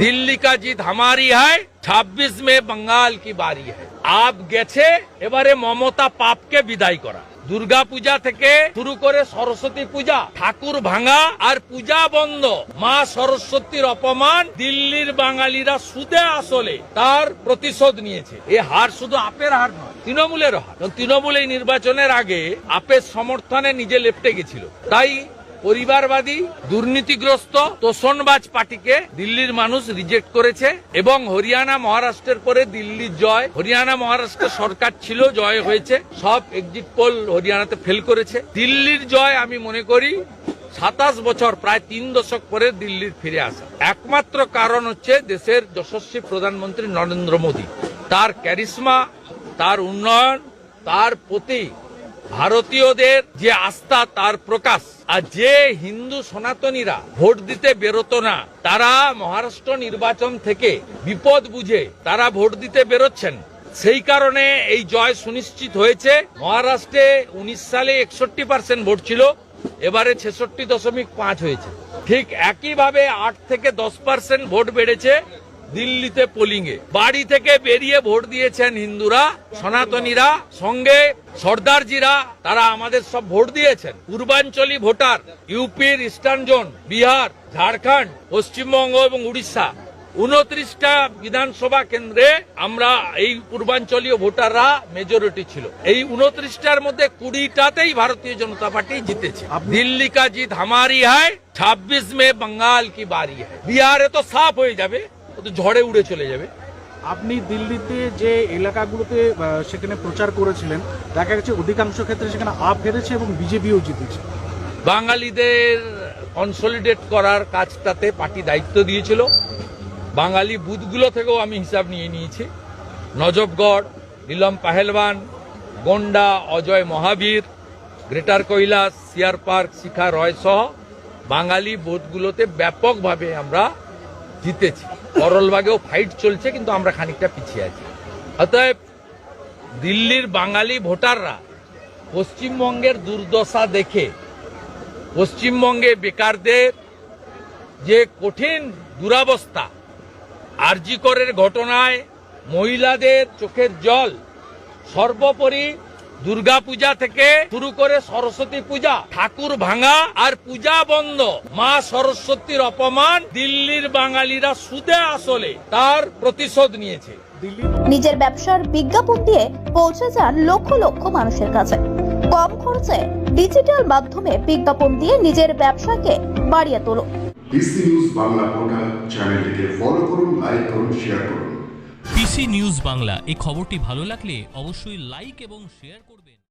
দিল্লি কা জিত হামারি হয় ছাব্বিশ মে বঙ্গাল কি বারি হয় আপ গেছে এবারে মমতা পাপকে বিদায় করা দুর্গা পূজা থেকে শুরু করে সরস্বতী পূজা ঠাকুর ভাঙা আর পূজা বন্ধ মা সরস্বতীর অপমান দিল্লির বাঙালিরা সুদে আসলে তার প্রতিশোধ নিয়েছে এ হার শুধু আপের হার নয় তৃণমূলের হার তৃণমূল এই নির্বাচনের আগে আপের সমর্থনে নিজে লেপটে গেছিল। তাই পরিবারবাদী, দুর্নীতিগ্রস্ত তোষণবাজ পার্টিকে দিল্লির মানুষ রিজেক্ট করেছে এবং হরিয়ানা মহারাষ্ট্রের পরে দিল্লির জয়। হরিয়ানা মহারাষ্ট্র সরকার ছিল, জয় হয়েছে। সব এক্সিট পোল হরিয়ানাতে ফেল করেছে। দিল্লির জয় আমি মনে করি সাতাশ বছর, প্রায় তিন দশক পরে দিল্লির ফিরে আসা। একমাত্র কারণ হচ্ছে দেশের যশস্বী প্রধানমন্ত্রী নরেন্দ্র মোদী। তার ক্যারিসমা তার উন্নয়ন, তার প্রতি ভারতীয়দের যে আস্থা, তার প্রকাশ। আর যে হিন্দু সনাতনীরা ভোট দিতে বেরোতো না, তারা মহারাষ্ট্র নির্বাচন থেকে বিপদ বুঝে তারা ভোট দিতে বেরোচ্ছেন। সেই কারণে এই জয় সুনিশ্চিত হয়েছে। মহারাষ্ট্রে উনিশ সালে একষট্টি পার্সেন্ট ভোট ছিল, এবারে ছেষট্টি দশমিক পাঁচ হয়েছে। ঠিক একইভাবে আট থেকে দশ পার্সেন্ট ভোট বেড়েছে। দিল্লিতে পোলিং এ। বাড়ি থেকে বেরিয়ে ভোট দিয়েছেন হিন্দুরা সনাতনীরা সঙ্গে সর্দারজিরা তারা আমাদের সব ভোট দিয়েছেন। পূর্বাঞ্চলী ভোটার ইউপির ইস্টার্ন জোন বিহার ঝাড়খণ্ড পশ্চিমবঙ্গ এবং উড়িষ্যা। উনত্রিশটা বিধানসভা কেন্দ্রে আমরা এই পূর্বাঞ্চলীয় ভোটাররা মেজরিটি ছিল। এই উনত্রিশটার মধ্যে কুড়িটাতেই ভারতীয় জনতা পার্টি জিতেছে। দিল্লি কা জিত হামারি হয় ছাব্বিশ মে বাঙ্গাল কি বারি হয় বিহারে তো সাফ হয়ে যাবে। ও তো ঝড়ে উড়ে চলে যাবে। আপনি দিল্লিতে যে এলাকাগুলোতে সেখানে প্রচার করেছিলেন দেখা গেছে অধিকাংশ ক্ষেত্রে সেখানে আপ হেরেছে এবং বিজেপিও জিতেছে। বাঙালিদের কনসলিডেট করার কাজটাতে পার্টি দায়িত্ব দিয়েছিল। বাঙালি বুথগুলো থেকেও আমি হিসাব নিয়ে নিয়েছি। নজবগড় নীলম পাহেলবান গন্ডা অজয় মহাবীর গ্রেটার কৈলাস সিয়ার পার্ক শিখা রয় সহ বাঙালি বুথগুলোতে ব্যাপকভাবে আমরা জিতেছি। করলবাগেও ফাইট চলছে, কিন্তু আমরা খানিকটা পিছিয়ে আছি। অতএব দিল্লির বাঙালি ভোটাররা পশ্চিমবঙ্গের দুর্দশা দেখে, পশ্চিমবঙ্গে বেকারদের যে কঠিন দুরাবস্থা, আরজিকরের ঘটনায় মহিলাদের চোখের জল সর্বোপরি দুর্গাপূজা থেকে শুরু করে সরস্বতী পূজা ঠাকুর ভাঙা আর পূজা বন্ধ। মা সরস্বতীর অপমান দিল্লির বাঙালিরা সুদে আসলে তার প্রতিশোধ নিয়েছে। নিজের ব্যবসার বিজ্ঞাপন দিয়ে পৌঁছে যান লক্ষ লক্ষ মানুষের কাছে। কম খরচে ডিজিটাল মাধ্যমে বিজ্ঞাপন দিয়ে নিজের ব্যবসাকে বাড়িয়ে তোলো। ডিসি নিউজ বাংলা পোর্টাল চ্যানেলটিকে ফলো করুন লাইক করুন শেয়ার করুন। পিসি নিউজ বাংলা এই খবরটি ভালো লাগলে অবশ্যই লাইক এবং শেয়ার করবেন।